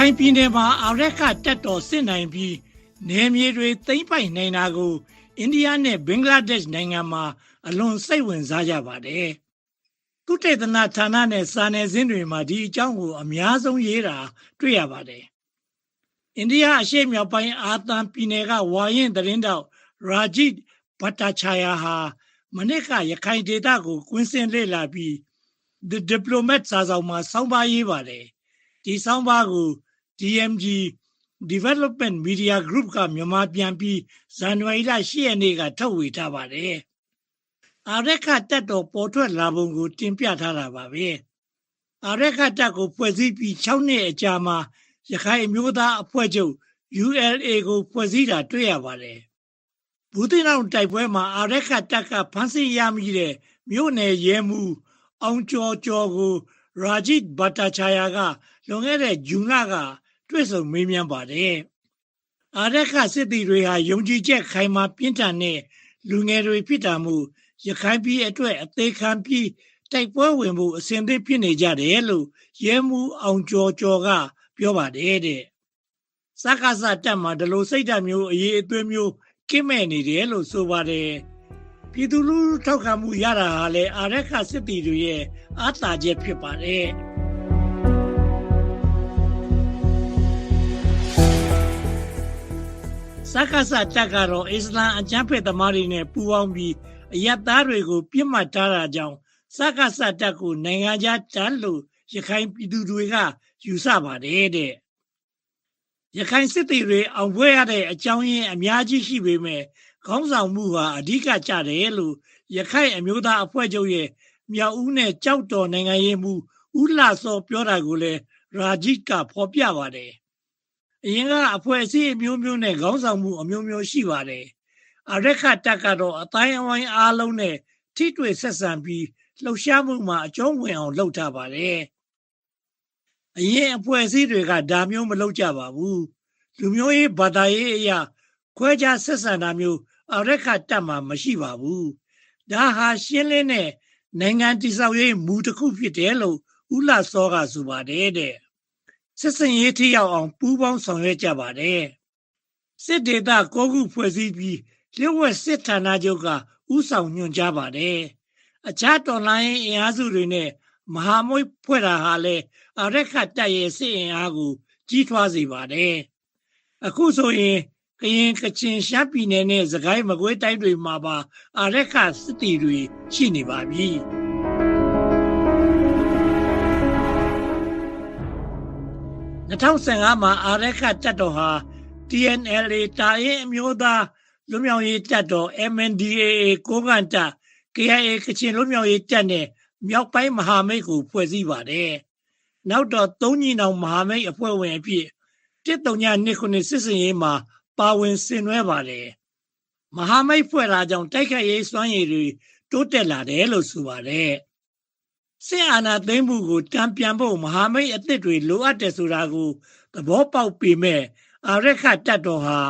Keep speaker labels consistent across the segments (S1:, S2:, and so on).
S1: ခိုင်ပြည်နယ်မှာအာရက်ကတက်တော်စစ်နိုင်ပြီးနယ်မြေတွေသိမ်းပိုက်နိုင်တာကိုအိန္ဒိယနဲ့ဘင်္ဂလားဒေ့ရှ်နိုင်ငံမှာအလွန်စိတ်ဝင်စားကြပါတယ်။ကုတေသနဌာနနဲ့စာနယ်ဇင်းတွေမှာဒီအကြောင်းကိုအများဆုံးရေးတာတွေ့ရပါတယ်။အိန္ဒိယအရှေ့မြောက်ပိုင်းအာသံပြည်နယ်ကဝါရင်သတင်းတောက်ရာဂျစ်ဘတ်တာချာယာဟာမနစ်ကရခိုင်ဒေသကိုကွင်းစင်လေ့လာပြီး The Diplomat စာဆောင်မှာစောင်းပါရေးပါတယ်။ဒီစောင်းပါကို DMG Development Media Group ကမြန်မာပြန်ပြီးဇန်နဝါရီလ10ရက်နေ့ကထုတ်ဝေထားပါတယ်။အာရက္ခတပ်တော်ပေါ်ထွက်လာပုံကို တင်ပြထားတာပါပဲ။အာရက္ခတပ်ကိုဖွဲ့စည်းပြီး6နှစ်အကြာမှာရခိုင်အမျိုးသားအဖွဲ့ချုပ် ULA ကိုဖွဲ့စည်းတာတွေ့ရပါတယ်။ဘူးတိနောင်တိုက်ပွဲမှာအာရက္ခတပ်ကဖမ်းဆီးရမိတဲ့မြို့နယ်ရဲမှုအောင်ကျော်ကျော်ကိုရာဂျစ်ဘတ်တာချာယာကလွန်ခဲ့တဲ့ဂျူလာက တွေ့ဆုံမေးမြန်းပါတယ်။အာရခစစ်တီတွေဟာယုံကြည်ချက်ခိုင်မာပြင်းထန်တဲ့လူငယ်တွေဖြစ်တာမို့ရခိုင်ပြည်အတွက်အသေးခံပြီးတိုက်ပွဲဝင်မှုအစဉ်သင့်ဖြစ်နေကြတယ်လို့ရဲမှုအောင်ကျော်ကျော်က ပြောပါတယ်တဲ့။စကားစတက်မှာဒီလိုစိတ်ဓာတ်မျိုးအရေးအသွေးမျိုးကိမဲ့နေတယ်လို့ဆိုပါတယ်။ပြည်သူလူထုထောက်ခံမှုရတာဟာလည်းအာရခစစ်တီတွေရဲ့အားသာချက်ဖြစ်ပါတယ်။ စကားစတက်ကတော့အစ္စလာမ်အကျမ်းဖက်သမားတွေနဲ့ပူးပေါင်းပြီးအယက်သားတွေကိုပြစ်မှတ်ထားတာကြောင့်စကားစတက်ကိုနိုင်ငံခြားတန်းလို့ရခိုင်ပြည်သူတွေကယူဆပါတယ်တဲ့ရခိုင်စစ်တီတွေအောင်ပွဲရတဲ့အကြောင်းရင်းအများကြီးရှိပေမဲ့ခေါင်းဆောင်မှုဟာအဓိကကျတယ်လို့ရခိုင်အမျိုးသားအဖွဲ့ချုပ်ရဲ့မြောက်ဦးနဲ့ကြောက်တော်နိုင်ငံရေးမှုဦးလာစောပြောတာကိုလည်းရာဂျစ်ကဖော်ပြပါတယ် အရင်ကအဖွဲ့အစည်းအမျိုးမျိုးနဲ့ခေါင်းဆောင်မှုအမျိုးမျိုးရှိပါတယ်အရက်ခတက်ကတော့အတိုင်းအဝိုင်းအားလုံးနဲ့ထိတွေ့ဆက်ဆံပြီးလှုပ်ရှားမှုမှာအကျုံးဝင်အောင်လုပ်ထားပါတယ်အရင်အဖွဲ့အစည်းတွေကဒါမျိုးမလုပ်ကြပါဘူးလူမျိုးရေးဘာသာရေးအရာခွဲခြားဆက်ဆံတာမျိုးအရက်ခတက်မှာမရှိပါဘူးဒါဟာရှင်းလင်းတဲ့နိုင်ငံတည်ဆောက်ရေးမူတစ်ခုဖြစ်တယ်လို့ဦးလာစောကဆိုပါတယ်တဲ့ စစ်စင်ရေးထိရောက်အောင် ပူးပေါင်းဆောင်ရွက်ကြပါတယ်စစ်ဒေသကိုခုဖွဲ့စည်းပြီးလျှို့ဝှက်စစ်ဌာနချုပ်ကဥဆောင်ညွှန်ကြားပါတယ်အခြားတော်လိုင်းအင်အားစုတွေနဲ့မဟာမွေဖွဲ့တာဟာလည်းအရက်ခတ်တပ်ရဲ့စစ်အင်အားကို ကြီးထွားစေပါတယ်အခုဆိုရင်ကရင်ကချင်ရှမ်းပြည်နယ်နဲ့စကိုင်းမကွေးတိုင်းတွေမှာပါအရက်ခစစ်တီတွေရှိနေပါပြီ 2015မှာအာရက်ခတပ်တော်ဟာ TNLA တာရင်အမျိုးသားလွတ်မြောက်ရေးတပ်တော် MNDAA ကိုကန့်တပ် KIA ကချင်လွတ်မြောက်ရေးတပ်နဲ့မြောက်ပိုင်းမဟာမိတ်ကိုဖွဲ့စည်းပါတယ်။နောက်တော့သုံးညီနောင်မဟာမိတ်အဖွဲ့ဝင်အဖြစ်1329စစ်စင်ရေးမှာပါဝင်ဆင်နွှဲပါတယ်။မဟာမိတ်ဖွဲ့လာကြောင့်တိုက်ခိုက်ရေးစွမ်းရည်တွေတိုးတက်လာတယ်လို့ဆိုပါတယ်။ စစ်အာဏာသိမ်းမှုကိုတံပြန်ဖို့မဟာမိတ်အသစ်တွေလိုအပ်တယ်ဆိုတာကိုသဘောပေါက်ပေမဲ့အာရခတပ်တော်ဟာ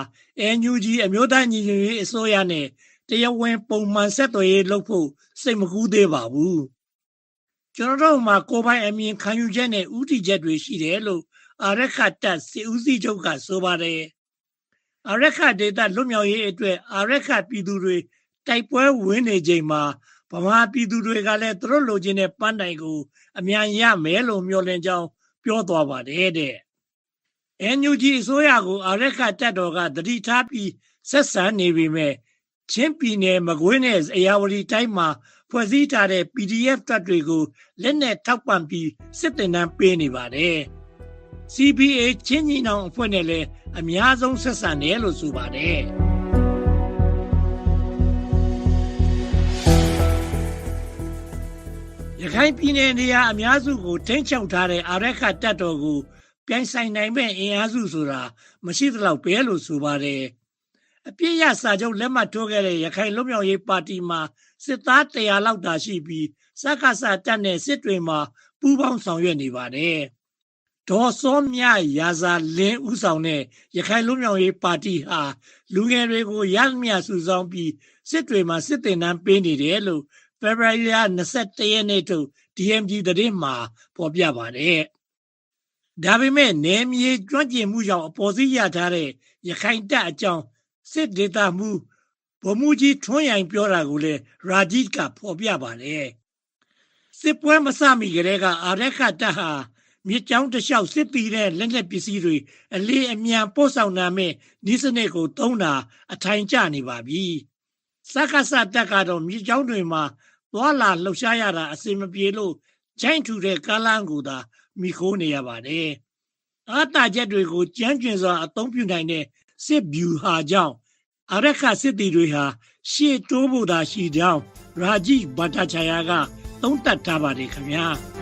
S1: NUG အမျိုးသားညီညွတ်ရေးအစိုးရနဲ့တရားဝင်ပုံမှန်ဆက်သွယ်ရေးလုပ်ဖို့စိတ်မကူးသေးပါဘူးကျွန်တော်တို့မှာကိုပိုင်အမြင်ခံယူချက်နဲ့ဥတီချက်တွေရှိတယ်လို့အာရခတပ်စီဦးစီးချုပ်ကဆိုပါတယ်အာရခဒေတာလွတ်မြောက်ရေးအတွက်အာရခပြည်သူတွေတိုက်ပွဲဝင်နေချိန်မှာ ဗမာပြည်သူတွေကလည်းသူတို့လိုချင်တဲ့ပန်းတိုင်ကို အမြန်ရမယ်လို့မျှော်လင့်ကြောင်းပြောသွားပါတယ်တဲ့ NUG အစိုးရကိုအာရက်ခတက်တော်ကတတိထားပြီးဆက်ဆံနေပြီမဲ့ချင်းပြည်နယ်မကွေးနဲ့အရာဝတီတိုင်းမှာဖွဲ့စည်းထားတဲ့ PDF တပ်တွေကိုလက်နက်ထောက်ပံ့ပြီးစစ်တင်နှံပေးနေပါတယ် CBA ချင်းညီနောင်အဖွဲ့နဲ့လည်းအများဆုံးဆက်ဆံတယ်လို့ဆိုပါတယ် ခိုင်ပြည်နယ်နေရာအများစုကိုထိန်းချုပ်ထားတဲ့အာရက်ခတပ်တော်ကိုပြိုင်ဆိုင်နိုင်မဲ့အင်အားစုဆိုတာမရှိသလောက်ပဲလို့ဆိုပါတယ်အပြည့်ရစာချုပ်လက်မှတ်ထိုးခဲ့တဲ့ရခိုင်လွတ်မြောက်ရေးပါတီမှာစစ်သား100လောက်သာရှိပြီးစက္ကစတက်တဲ့စစ်တွေမှာပူးပေါင်းဆောင်ရွက်နေပါတယ်ဒေါ်စောမြရာဇာလင်းဦးဆောင်တဲ့ရခိုင်လူမျိုးရေးပါတီဟာလူငယ်တွေကိုရမြစုဆောင်ပြီးစစ်တွေမှာစစ်တင်နှံပေးနေတယ်လို့ ဖေဖော်ဝါရီလ21ရက်နေ့ထုတ် DMG သတင်းမှာဖော်ပြပါတယ်ဒါပေမဲ့နယ်မြေကျွမ်းကျင်မှုကြောင့်အပေါ်စီးရထားတဲ့ရခိုင်တပ်အကြောင်းစစ်ဒေသမှုဗိုလ်မှူးကြီးထွန်းရိုင်ပြောတာကိုလည်းရာဂျစ်ကဖော်ပြပါတယ်စစ်ပွဲမစမီကတည်းကအာရက်ခတပ်ဟာမြစ်ကြောင်းတစ်လျှောက်စစ်တီတဲ့လက်နက်ပစ္စည်းတွေအလေးအမြန်ပို့ဆောင်နိုင်မဲ့ဤစနစ်ကိုသုံးတာအထိုင်ကျနေပါပြီ စက္ကစတက်ကတော့မြစ်ကြောင်းတွေမှာသွာလာလှုပ်ရှားရတာအစင်မပြေလို့ဂျိုင်းထူတဲ့ကားလမ်းကိုသာမိခိုးနေရပါတယ်အားတာချက်တွေကိုကြမ်းကျင်စွာအသုံးပြုနိုင်တဲ့စစ်ဗျူဟာကြောင့်အရက်ခစစ်တီတွေဟာရှေ့တိုးဖို့သာရှိကြောင်းရာဂျီဘတ်တာချာယာကသုံးသပ်ထားပါတယ်ခင်ဗျာ။